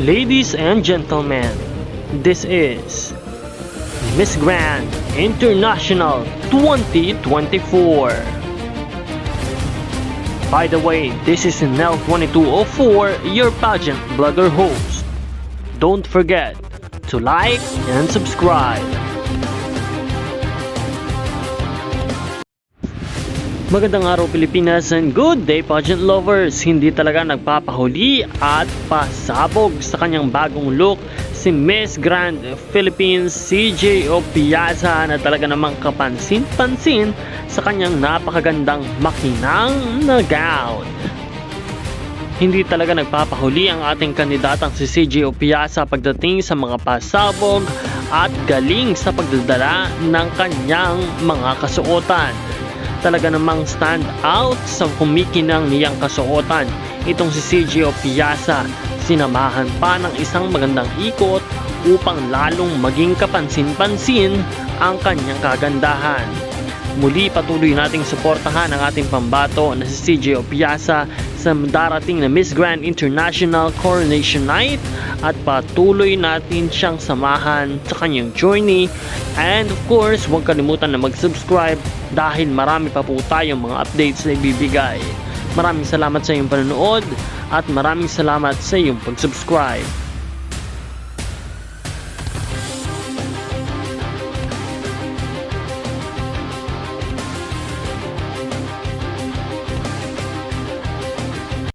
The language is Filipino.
Ladies and gentlemen, this is Miss Grand International 2024. By the way, this is Nel 2204, your pageant blogger host. Don't forget to like and subscribe. Magandang araw Pilipinas and good day pageant lovers! Hindi talaga nagpapahuli at pasabog sa kanyang bagong look si Miss Grand Philippines CJ Opiaza na talaga namang kapansin-pansin sa kanyang napakagandang makinang na gown. Hindi talaga nagpapahuli ang ating kandidatang si CJ Opiasa pagdating sa mga pasabog at galing sa pagdadala ng kanyang mga kasuotan. Talaga namang stand out sa kumikinang niyang kasuotan. Itong si CJ Opiasa, sinamahan pa ng isang magandang ikot upang lalong maging kapansin-pansin ang kanyang kagandahan. Muli patuloy nating suportahan ang ating pambato na si CJ Opiasa sa darating na Miss Grand International Coronation Night at patuloy natin siyang samahan sa kanyang journey and of course huwag kalimutan na mag-subscribe dahil marami pa po tayong mga updates na ibibigay. Maraming salamat sa iyong panonood at maraming salamat sa iyong pag-subscribe.